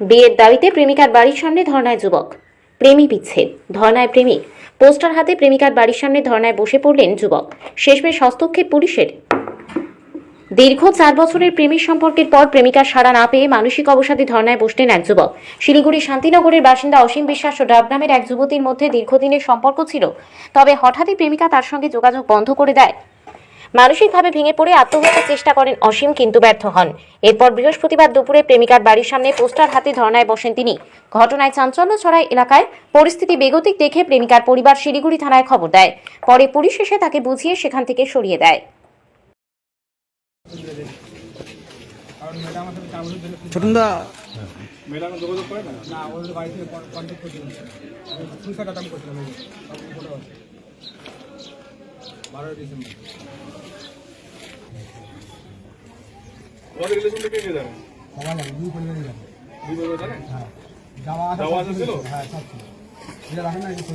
বিয়ের দাবিতে প্রেমিকার বাড়ির সামনে ধর্নায় যুবক। প্রেমী বিচ্ছেদ, ধর্নায় প্রেমিক। পোস্টার হাতে প্রেমিকার বাড়ির সামনে ধর্নায় বসে পড়লেন যুবক। শেষমেশ হস্তক্ষেপ পুলিশের দীর্ঘ চার বছরের প্রেমিক সম্পর্কের পর প্রেমিকার সাড়া না পেয়ে মানসিক অবসাদে ধর্নায় বসলেন এক যুবক। শিলিগুড়ি শান্তিনগরের বাসিন্দা অসীম বিশ্বাস ও ডাব নামের এক যুবতীর মধ্যে দীর্ঘদিনের সম্পর্ক ছিল। তবে হঠাৎই প্রেমিকা তার সঙ্গে যোগাযোগ বন্ধ করে দেয়। মানসিকভাবে ভেঙে পড়ে আত্মহত্যার চেষ্টা করেন অসীম, কিন্তু ব্যর্থ হন। এরপর বৃহস্পতিবার দুপুরে প্রেমিকার বাড়ির সামনে পোস্টার হাতে ধর্নায় বসেন তিনি। ঘটনায় চাঞ্চল্য ছড়ায় এলাকায় পরিস্থিতি বেগতিক দেখে প্রেমিকার পরিবার শিলিগুড়ি থানায় খবর দেয়। পরে পুলিশ এসে তাকে বুঝিয়ে সেখান থেকে সরিয়ে দেয় কারণ ম্যাডাম আমার সাথে চার বছর ধরে ছোটনদা। ম্যাডাম যোগাযোগ করে না? না ওদের বাড়ি থেকে কন্ট্যাক্ট করছিলাম সুইসাইড অ্যাটেম্প করছিলাম বারোই ডিসেম্বর। তোমাদের রিলেশনটা কে কে জানে সবাই লাগে দুই পরিবারই যাবে দুই বছর জানে? হ্যাঁ যাওয়া আসা যাওয়া আসা ছিল? হ্যাঁ সব ছিল। এটা রাখেন না এই যে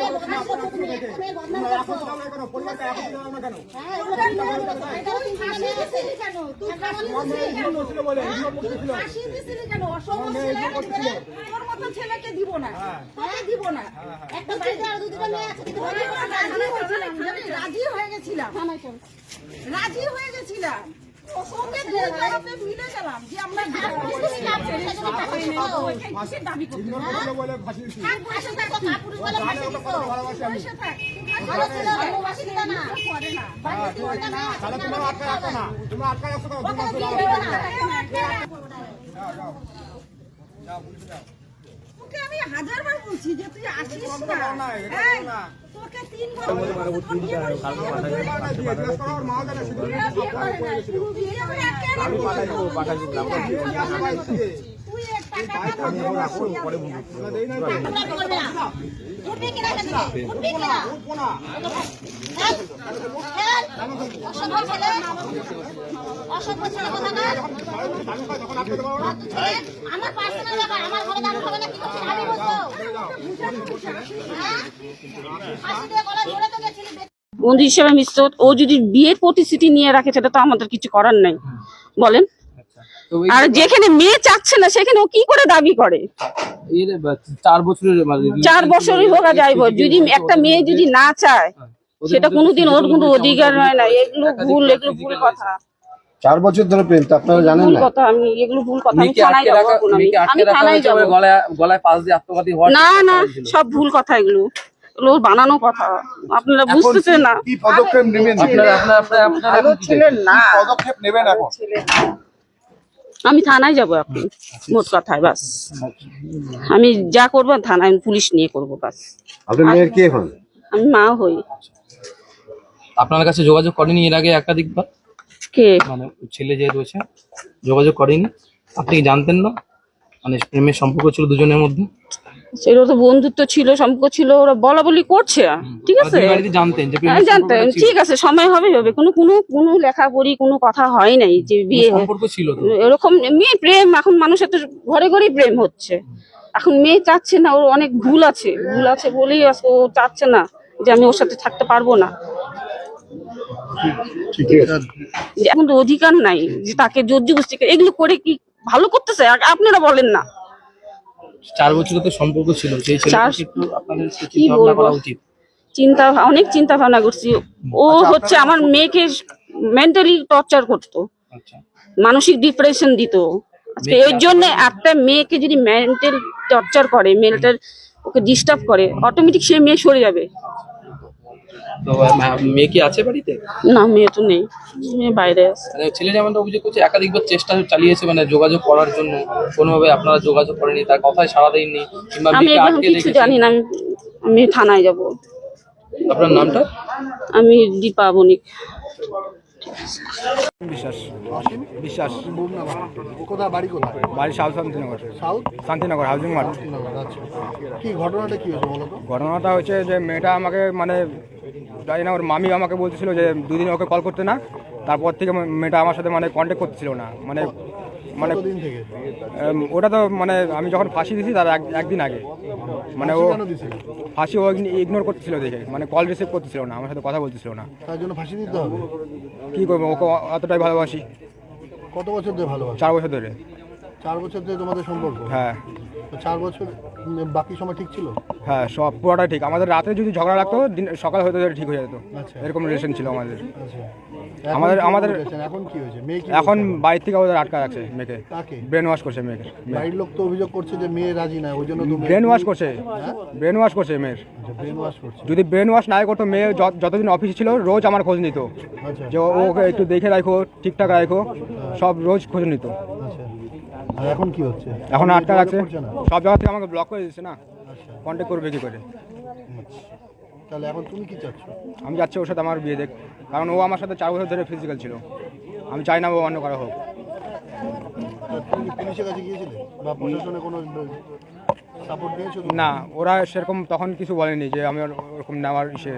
মেয়ে বদনাম করছ। কেন পরিবারটা এখন জানো না। কেন হ্যাঁ, ওটা নিয়ে- ছেলেকে দিব না। হ্যাঁ। দিব না একটা বাড়িতে আর দুটো মেয়ে আছে কিন্তু রাজি হয়েছিলাম জানি, রাজি হয়ে গেছিলাম। রাজি হয়ে গেছিলাম। আমি। হাজারবার বলছি যে তুই আসিস না। মতো না, বন্ধু হিসেবে মিশছে ও যদি বিয়ের প্রতিশ্রুতি নিয়ে রাখে, সেটা তো আমাদের কিছু করার নাই। বলেন। আর যেখানে মেয়ে চাচ্ছে না সেখানে ও কি করে দাবি করে? চার বছরের মানে চার বছরই হোক আর যাই হোক যদি একটা মেয়ে যদি না চায় সেটা কোনোদিন ওর কোনো অধিকার হয় না। এগুলো ভুল এগুলো ভুল কথা। চার বছর ধরে প্রেম তো আপনারা জানেন না। কথা আমি এগুলো ভুল কথা আমি থানায় যাব আমি। থানায় হয়েছে গলায় গলায় পাশ দিয়ে আত্মঘাতী না না সব ভুল কথা এগুলো। এগুলো বানানো কথা। আপনারা বুঝতেছেন না। কি পদক্ষেপ নেবেন? আপনারা আপনারা আপনারা চাইছেন? কি পদক্ষেপ নেবেন এখন? আমি থানায় যাব এখন মোট কথায় বাস। আমি যা করব থানায় আমি পুলিশ নিয়ে করব বাস। আপনার মেয়ের কে হন আমি মা হই। আপনার কাছে যোগাযোগ করেনি এর আগে একাধিক বার কে? মানে ছেলে যে রয়েছে যোগাযোগ করেনি। আপনি কি জানতেন না? মানে প্রেমের সম্পর্ক ছিল দুজনের মধ্যে? সেটা তো বন্ধুত্ব ছিল সম্পর্ক ছিল ওরা বলা বলি করছে। ঠিক আছে? জানতেন যে আমি প্রেমের জানতাম। সম্পর্কটা ছিল? ঠিক আছে সময় হবে হবে। কোনো কোনো কোনো লেখাপড়ি কোনো কথা হয় নাই যে বিয়ে। ছিল এরকম মেয়ে প্রেম এখন মানুষের তো ঘরে ঘরেই প্রেম হচ্ছে। এখন মেয়ে চাচ্ছে না ওর অনেক ভুল আছে। ভুল আছে বলেই আজকে ও চাচ্ছে না যে আমি ওর সাথে থাকতে পারব না। যে এখন তো অধিকার নাই যে তাকে জোর জবস্তি করে- এগুলো করে কি ভালো করতেছে? আপনারা বলেন না। চার বছরের তো সম্পর্ক ছিল সেই একটু আপনাদের কি চিন্তা বলব? উচিত? চিন্তা অনেক চিন্তা ভাবনা করছি। ও হচ্ছে আমার মেয়েকে মেন্টালি টর্চার করতো। আচ্ছা। মানসিক ডিপ্রেশন দিত। এর জন্য একটা মেয়েকে যদি মেন্টাল টর্চার করে মেন্টাল ওকে ডিস্টার্ব করে অটোমেটিক সে মেয়ে সরে যাবে। তো মেয়ে কি আছে বাড়িতে? না মেয়ে তো নেই। মেয়ে বাইরে আছে। মানে ছেলে যেমনটা অভিযোগ করছে একাধিকবার চেষ্টা চালিয়েছে মানে যোগাযোগ করার জন্য। কোনোভাবে আপনারা যোগাযোগ করেনি তার কথায় সাড়া দেননি কিংবা আমি এখন কিছু জানি না আমি আমি থানায় যাব। আপনার নামটা? আমি দীপা বণিক। বিশ্বাস। বিশ্বাস। কোথায় বাড়ি কোথায়? বাড়ি south Shantinagar. South? Shantinagar housing mart আচ্ছা। কি ঘটনাটা কি হয়েছে বলো ঘটনাটা হচ্ছে যে মেয়েটা আমাকে মানে জানি না ওর মামি আমাকে বলতেছিল যে দুদিন ওকে কল করতে না তারপর থেকে মেয়েটা আমার সাথে মানে কন্ট্যাক্ট করতেছিল না। মানে মানে ওটা তো মানে আমি যখন ফাঁসি দিয়েছি তার এক- একদিন আগে। মানে ও ফাঁসি ও ইগনোর করতেছিল দেখে। মানে কল রিসিভ করতেছিল না আমার সাথে কথা বলতেছিল না। তার জন্য ফাঁসি দিতে হবে? কী করব? ওকে অতটাই ভালোবাসি। কত বছর ধরে ভালোবাসা? চার বছর ধরে। চার বছর ধরে তোমাদের সম্পর্ক? হ্যাঁ। তো চার বছর বাকি সময় ঠিক ছিল? হ্যাঁ সব পুরোটাই ঠিক। আমাদের রাতে যদি ঝগড়া লাগতো দিন সকাল হতে ঠিক হয়ে যেত। আচ্ছা। এরকম রিলেশন ছিল আমাদের। আচ্ছা। আমাদের- আমাদের- এখন কি হয়েছে? মেয়ে কি এখন? বাড়ির থেকে ওদের আটকা রাখছে মেয়েকে। ব্রেন ওয়াশ করছে মেয়েকে। বাড়ির লোক তো অভিযোগ করছে যে মেয়ে রাজি না ওই জন্য ব্রেন ওয়াশ করছে। ব্রেন ওয়াশ করছে মেয়ের। ব্রেন ওয়াশ করছে। যদি ব্রেন ওয়াশ নাই করতো মেয়ে যত- যতদিন অফিসে ছিল রোজ আমার খোঁজ নিত। আচ্ছা। যে ও- ওকে একটু দেখে রাখো ঠিকঠাক রাখো সব রোজ খোঁজ নিত। আচ্ছা। এখন কি হচ্ছে? এখন আটকা রাখছে। সব জায়গা থেকে আমাকে ব্লক করে দিচ্ছে না? আচ্ছা কন্ট্যাক্ট করবে কি করে? তাহলে এখন তুমি কি চাচ্ছ? আমি যাচ্ছি ওর সাথে আমার বিয়ে দেখ। কারণ ও আমার সাথে চার বছর ধরে ফিজিক্যাল ছিল। আমি চাই না ও অন্য কারও হোক। তা তুমি কি পুলিশের কাছে গিয়েছিলে? বা প্রশাসনে কোনো সাপোর্ট দিয়েছ না ওরা সেরকম তখন কিছু বলেনি যে আমি ওর- ওরকম নেওয়ার ইসে।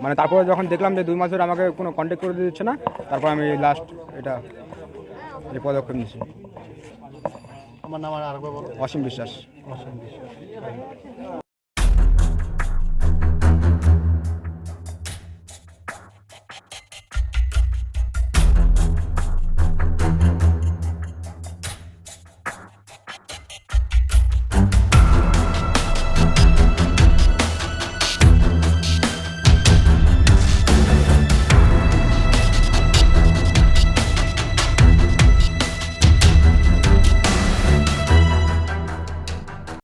মানে তারপরে যখন দেখলাম যে দুই মাস ধরে আমাকে কোনো কন্ট্যাক্ট করে দিচ্ছে না তারপর আমি লাস্ট এটা পদক্ষেপ নিচ্ছি আমার নাম আর আরেকবার বলো অসীম বিশ্বাস। অসীম বিশ্বাস।